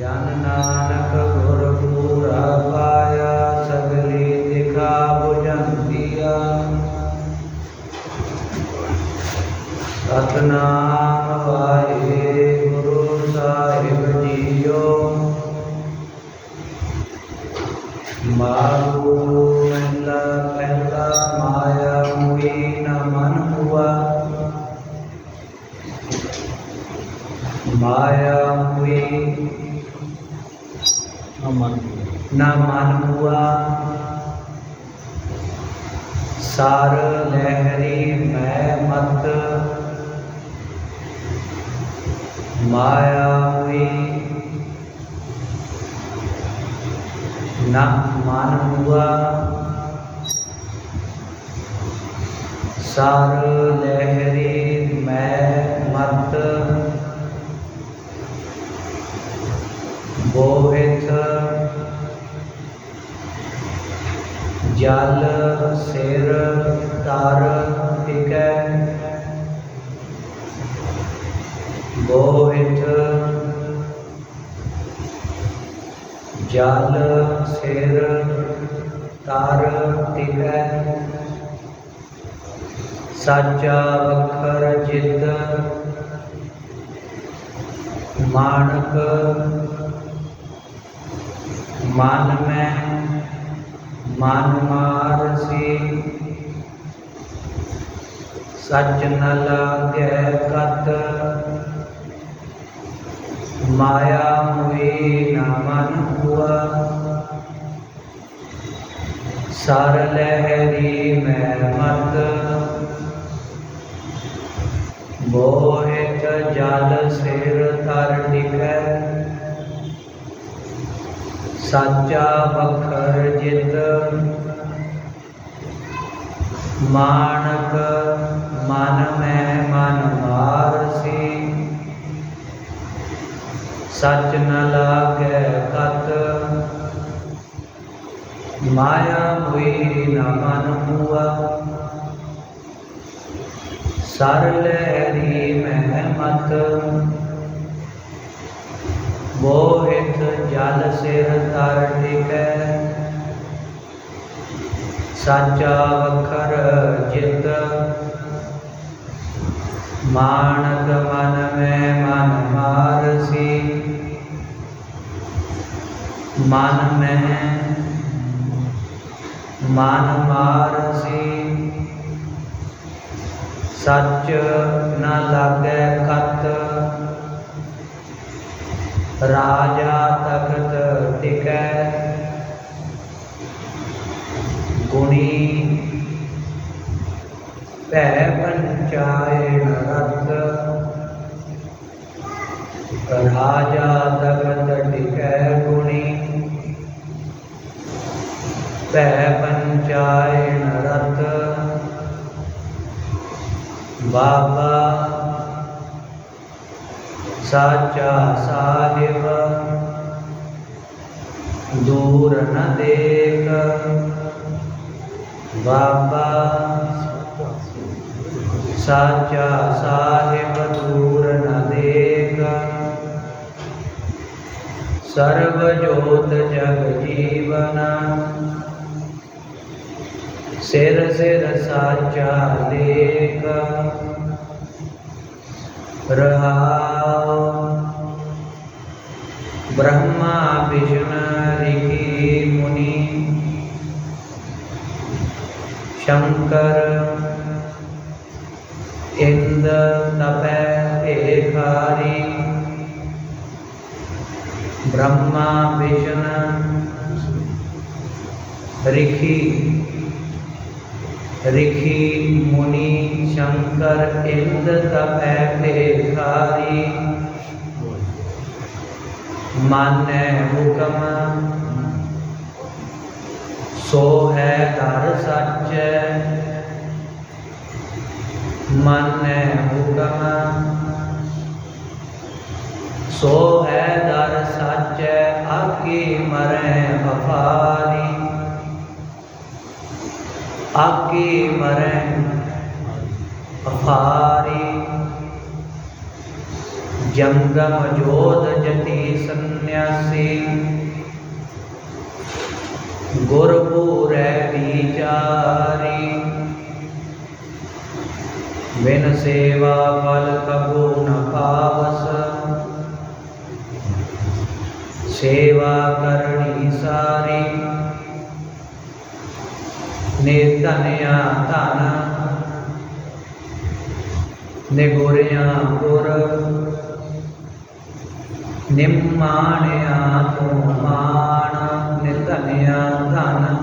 ज्ञान नानक गुर पूरा पाया सगली दिखा भुजन सतनाम ਨਾ ਮਨ ਹੁਆ ਸਾਰ ਲਹਿਰੀ ਮੈਂ ਮਤ ਮਾਇਆ ਹੁਈ ਨਾ ਮਨ ਹੁਆ ਸਾਰ ਲਹਿਰੀ ਮੈਂ ਮਤ ਜਲ ਸਿਰ ਤਰ ਟਿਕੈ। ਬੋਹਿਤ ਜਲ ਸਿਰ ਤਰ ਟਿਕੈ। ਸਾਚਾ ਵਖਰ ਜਿਤ ਮਾਨਕ ਮਨ ਮੈਂ ਮਨ ਮਾਰਸੀ ਸੱਚ ਨ ਲਾਗੈ ਕਤ। ਮਾਇਆ ਮੁਈ ਨ ਮਨ ਹੁਆ ਸਰ ਲਹਿਰੀ ਮੈਂ ਮਤ। ਬੋਹਿਤ ਜਲ ਸਿਰ ਤਰ ਟਿਕੈ सचा बखर जित मानक मन में मन मारसी सच न लागे कत। माया हुई न मन हुआ। सर लहरी में मत। मोहित जल से रतार टिक साचा वखर जित। मानक मन में मन मारसी। मन में मन मारसी। सच न लागे कत राजा तखत टिक। गुणी भै पंचायण रत राजा तखत टिक गुणी भै पंचायण रत बाबा साचा साहिब, दूर न देख। बाबा साचा साहिब, दूर न देख। सर्वज्योत जग जीवन। सिर सिर साचा देख ब्रह्मा। विष्णु ऋषि मुनि। शंकर इंद्र तपैखारी ब्रह्मा विष्णु ऋषि रिखी मुनि शंकर इंद्र तपै मन हुक्म, सो है दर सच मन हुक्म, सो है दर सच आकी मरें बफारी। आगे मरें अफारी। जंगम जोध जति सन्यासी। गुरपुर विचारी। बिन सेवा फल कबो न पावस। सेवा करनी सारी। ਸਾਰੀ ਨਿਤਨਿਆ ਧਨ ਨਿਗੁਰਿਆ ਗੁਰ ਨਿਮਾਣਿਆ ਤੂੰ ਮਾਣ ਨਿਤਨਿਆ ਧਨ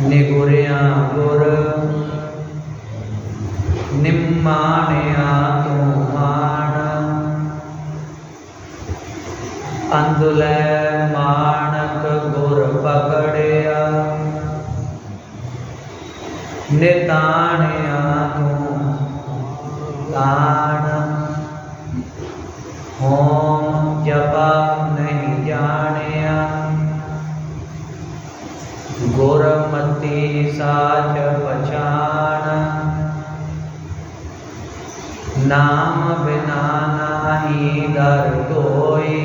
ਨਿਗੁਰਿਆ ਗੁਰ ਨਿਮਾਣਿਆ ਤੂੰ ਮਾਣ ਅੰਦੁਲੇ ਮਾਣਕ ਗੁਰ ਪਕੜਿਆ ने ताणिया जपा नहीं जानिया गुरमती साच पछाण नाम बिना नाही दर कोई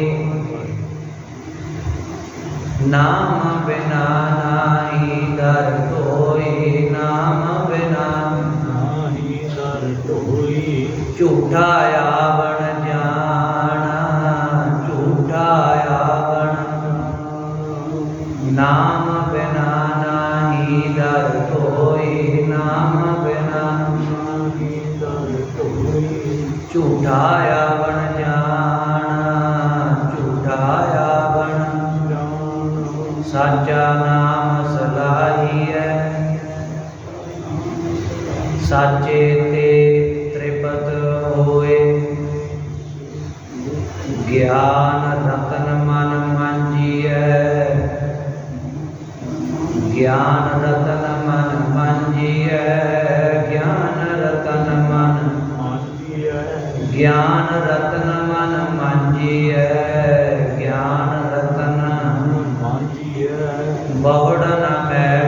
नाम बिना नाही दर कोई। नाम बिनाम नाही तर टोई झूठा यावण जाना झूठा यावण नाम बिना नाही दर टोई नाम बिना नाही तर टोई झूठा यावण ਬਹੁੜ ਨ ਮੈਲਾ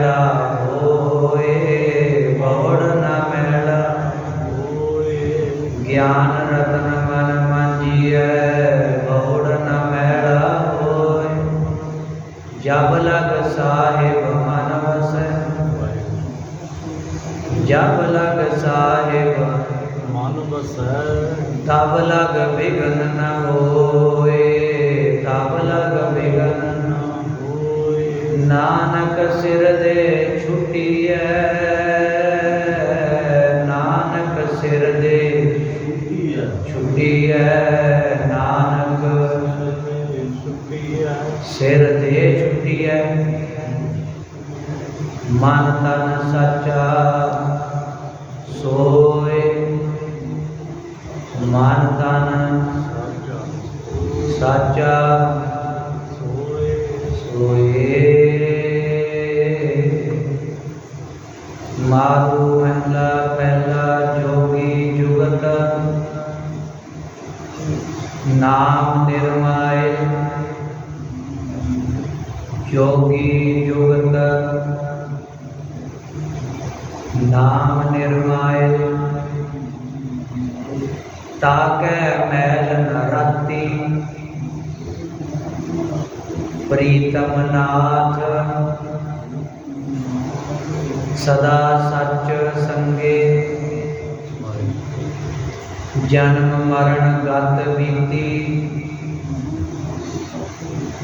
ਮਨ ਤਨ ਸੱਚਾ ताके मैल न रखती प्रीतम नाथ सदा सच संगे। जन्म मरण गत बीती।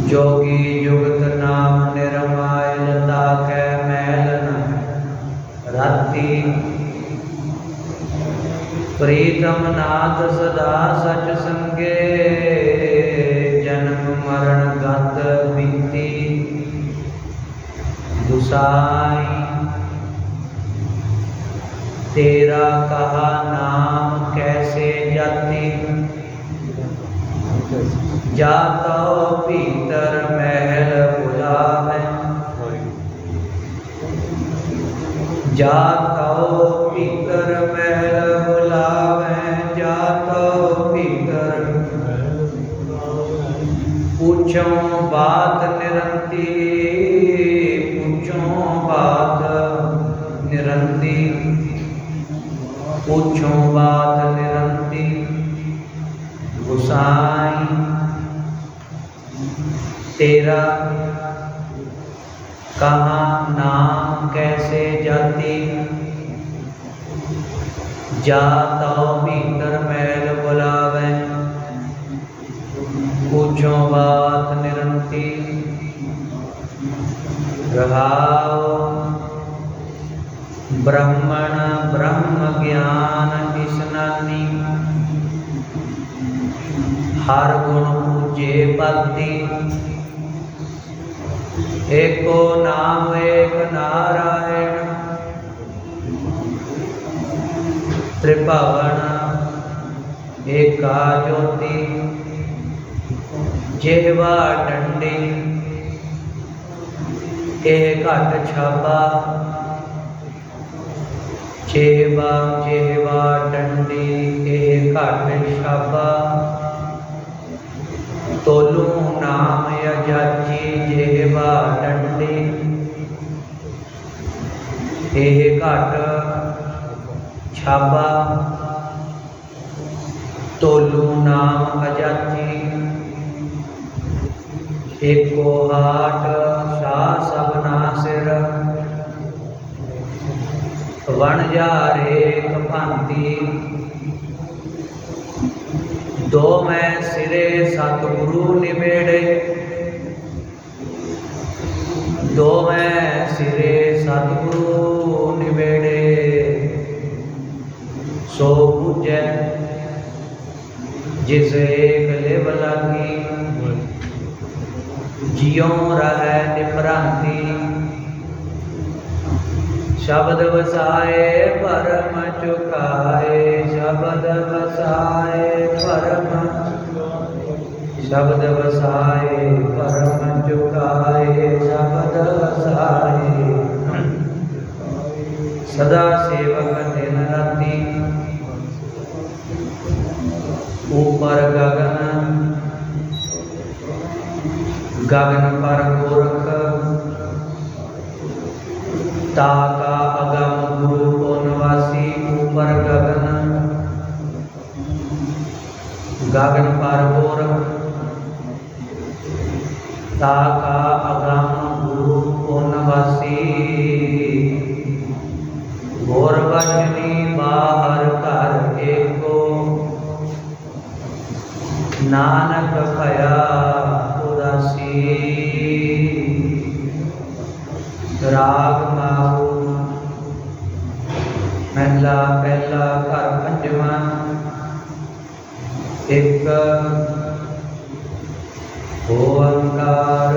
जोगी जुगत नाम निरमायल, ताके मैल न रखती प्रीतम नाथ सदा सच संगे जन्म मरण गत बीती। दुसाई तेरा कहा नाम कैसे जाती? जाता पीतर महल बुला है जात बात निरंती, पूछो बात निरंती। पूछो बात निरंती गुसाई तेरा कहा नाम कैसे जाती? जाता भीतर मैं पूछो बात निरंती रहाओ ब्रह्मण ब्रह्म ज्ञान किसनानी हर गुण पूजे पति एको नाम एक नारायण। त्रिभवन एका ज्योति। ਜਿਹਵਾ ਡੰਡੀ, ਇਹ ਘਟ ਛਾਪਾ। ਜਿਹਵਾ ਜਿਹਵਾ ਡੰਡੀ, ਇਹ ਘਟ ਛਾਪਾ। ਤੋਲੂ ਨਾਮ ਅਜਾਚੀ ਜਿਹਵਾ ਡੰਡੀ, ਇਹ ਘਟ ਛਾਪਾ। ਤੋਲੂ ਨਾਮ ਅਜਾਚੀ एको एक को आठ सास वन वणजार एक भांति। दो मैं सिरे सतगुरु निबेड़े। दो मैं सिरे सतगुरु निबेड़े। सो पूजे जिसे एक लिव की ਜਿਉ ਰਹਿ ਨਿਪਰਾਂਤੀ ਸ਼ਬਦ ਵਸਾਏ ਪਰਮ ਚੁਕਾਏ ਸ਼ਬਦ ਵਸਾਏ ਪਰਮ ਸ਼ਬਦ ਵਸਾਏ ਪਰਮ ਚੁਕਾਏ ਸ਼ਬਦ ਵਸਾਏ ਸਦਾ ਸੇਵਕ गगन पर गोरख ताका अगम गुरु को निवासी ऊपर गगन गगन पर गोरख ताका अगम गुरु को निवासी गोर बचनी बाहर कर एको ਨਾਨਕ ਭਇਆ ਉਦਾਸੀ ਰਾਗ ਮਾਹੂ ਮਹਿਲਾ ਪਹਿਲਾ ਘਰ ਪੰਜਵਾਂ। ਇੱਕ ਓੰਕਾਰ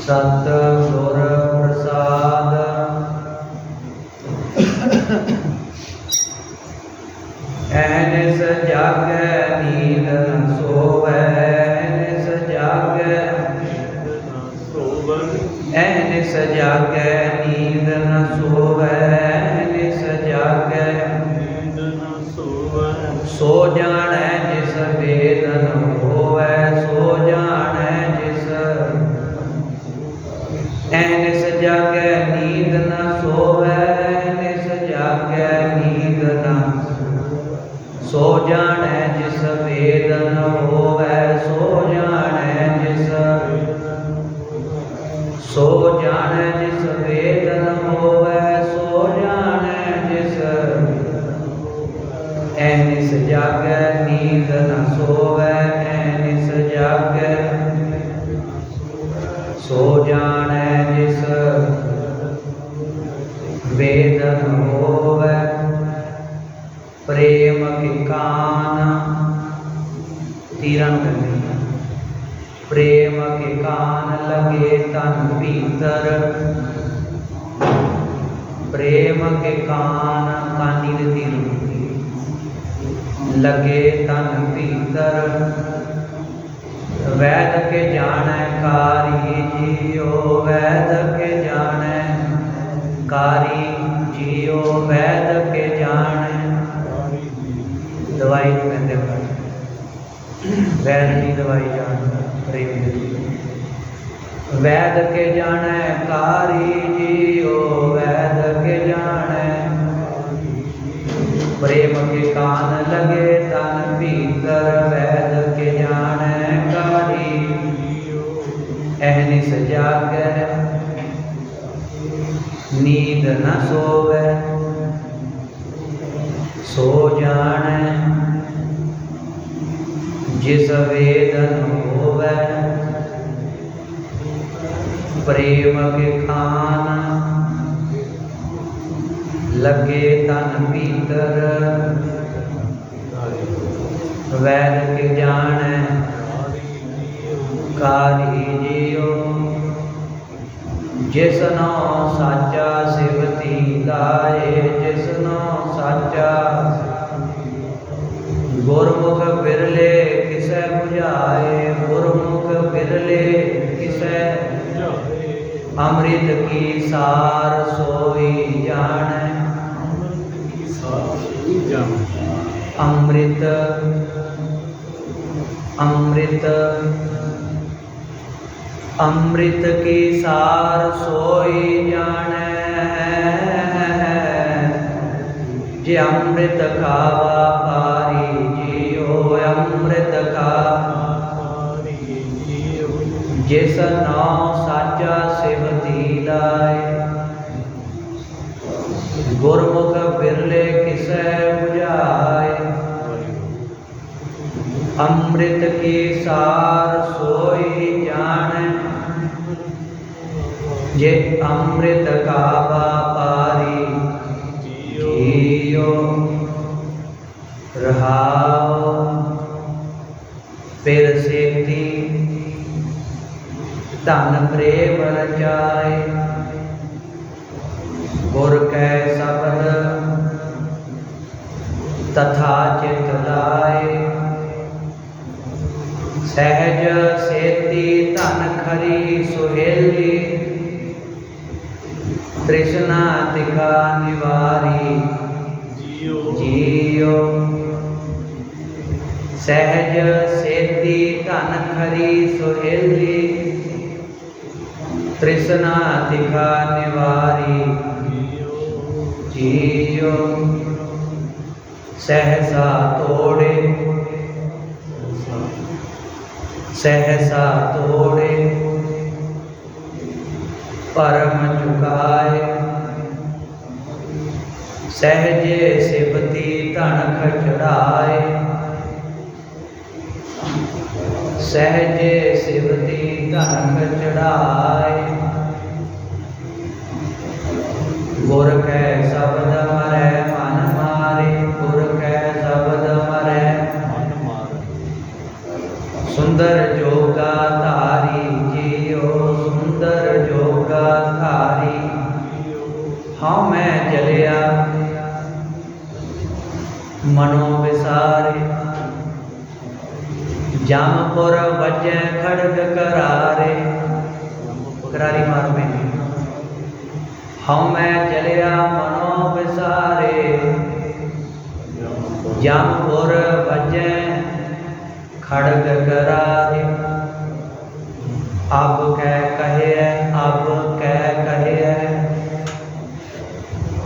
ਸਤ ਗੁਰ ਪ੍ਰਸਾਦ। ਐਨ ਸਜਾਗੈ ਨੀਂਦ ਨ ਸੋਵੈ ਐਨ ਸਜਾਗੈ ਐਨ ਸਜਾਗੈ ਨੀਂਦ ਨ ਸੋਵੈ ਐਨ ਸਜਾਗੈ ਨੀਂਦ ਨ ਸੋਵੈ। ਸੋ ਜਾਣੈ ਜਿਸ ਵੇਦਨ जागै नींद न सोवै ऐनिस जागै सो जाणै जिस वेदन होवै। प्रेम के कान तिरंग प्रेम के कान लगे तन भीतर। प्रेम के कान का निर्दिल ਲਗੇ ਤਨ ਭੀਤਰ, ਵੈਦ ਕੇ ਜਾਣੈ ਕਾਰੀ ਜੀਓ ਵੈਦ ਕੇ ਜਾਣੈ ਕਾਰੀ ਜੀਓ ਵੈਦ ਕੇ ਜਾਣੈ। ਦਵਾਈ ਨੂੰ ਕਹਿੰਦੇ ਹਨ ਵੈਦ ਦੀ ਦਵਾਈ ਜਾਣਦਾ ਪ੍ਰੇਮ ਦੀ ਵੈਦ ਕੇ ਜਾਣੈ ਕਾਰੀ ਜੀਓ ਵੈਦ ਕੇ ਜਾਣੈ प्रेम के कान लगे, तन भीतर वैद के ज्ञान कारी एहनी सजा कर नींद न सोवे, सो जाने। जिस वेदन होवे, प्रेम के खाना ਲੱਗੇ ਤਨ ਭੀਤਰ ਵੈਦ ਕੇ ਜਾਣੈ ਕਾਰੀ ਜਿਉ। ਜਿਸਨੋ ਸਾਚਾ ਸਿਵਤੀ ਲਾਏ, ਜਿਸਨੋ ਸਾਚਾ ਗੁਰਮੁਖ ਬਿਰਲੇ ਕਿਸੈ 부ਝਾਏ ਗੁਰਮੁਖ ਬਿਰਲੇ ਕਿਸੈ। ਅੰਮ੍ਰਿਤ ਕੀ ਸਾਰ ਸੋਈ ਜਾਣੈ। ਅੰਮ੍ਰਿਤ ਅੰਮ੍ਰਿਤ ਅੰਮ੍ਰਿਤ ਕੀ ਸਾਰ ਸੋਈ ਜਾਣੈ? ਜੇ ਅੰਮ੍ਰਿਤ ਖਾਵਾ ਪਾਰੀ ਜੀਉ, ਅੰਮ੍ਰਿਤ ਖਾ। ਜਿਸ ਨਾਮ ਸਾਚਾ ਸਿਵਤੀ ਲਾਏ। गुरमुख बिरले किसे बुझाए? अमृत की सार सोई जान। ये अमृत का व्यापारी जियो रहाओ। फिर धन प्रेम जाए तथा चितलाय सहज सेती धन खरी सुहेली कृष्णा तिखा निवारी। जियो। सहज सेती धन खरी सुहेली कृष्णा तिखा निवारी जियो। ਜੀਉ ਸਹਸਾ ਤੋੜੇ ਸਹਸਾ ਤੋੜੇ ਪਰਮ ਚੁਕਾਏ ਸਹਜੇ ਸਿਵਤੀ ਧਨ ਖਚੜਾਏ ਸਹਜੇ ਸਿਵਤੀ ਧਨ ਖਚੜਾਏ ਗੁਰ ਕੈ ਸ਼ਬਦ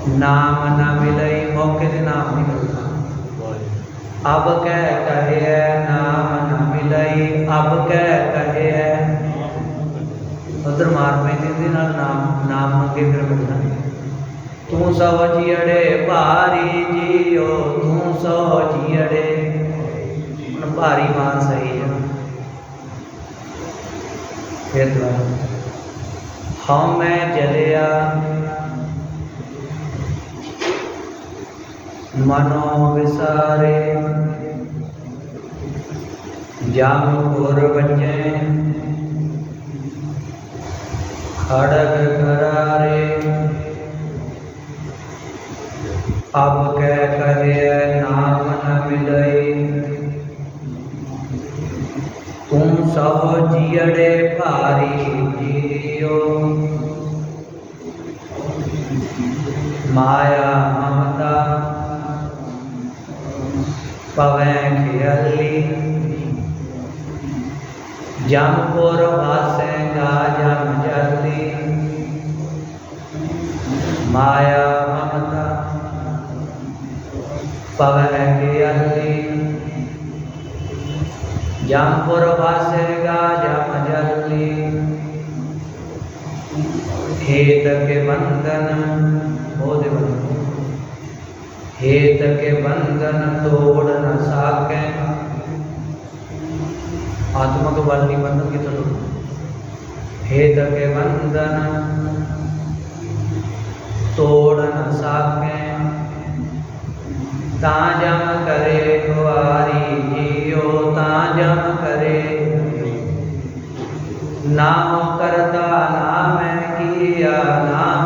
ਨਾਮ ਨਾ ਮਿਲਈ ਮੌਕੇ ਤੇ ਨਾਮ ਨਹੀਂ ਮਿਲਦਾ। ਅਬ ਕਹਿ ਕਹੇ ਨਾਮ ਨਾ ਮਿਲਈ, ਅਬ ਕਹਿ ਕਹੇ ਉਧਰ ਮਾਰ ਪੈਂਦੀ ਦੇ ਨਾਲ ਨਾਮ ਨਾਮ ਮੰਗੇ ਫਿਰ ਮਿਲਦਾ ਤੂੰ ਸੋ ਜੀੜੇ ਭਾਰੀ ਜੀਓ, ਤੂੰ ਸੋ ਜੀੜੇ ਹੁਣ ਭਾਰੀ ਮਾਨ ਸਹੀ ਹੈ ਫਿਰ ਦੁਬਾਰਾ। ਹਉ ਮੈਂ ਜਲਿਆ मनो विसारे। जाम और बचे खड़ग करारे। अब कह कहे नाम न मिले तुम सब जियड़े भारी जियो। माया पवैं खियली जमपुर वासेंगा जम जल्दी माया ममता पवैं खियली जमपुर वासेंगा जम जल्दी खेत के बंधन हो बंधन। हेत के बंधन तोड़ न साके आत्मा को बल नहीं बंधन की तोड़ हेत के बंधन तोड़ न साके ता जम करे कुआरी जियो ता जम करे ना हो करता ना मैं किया ना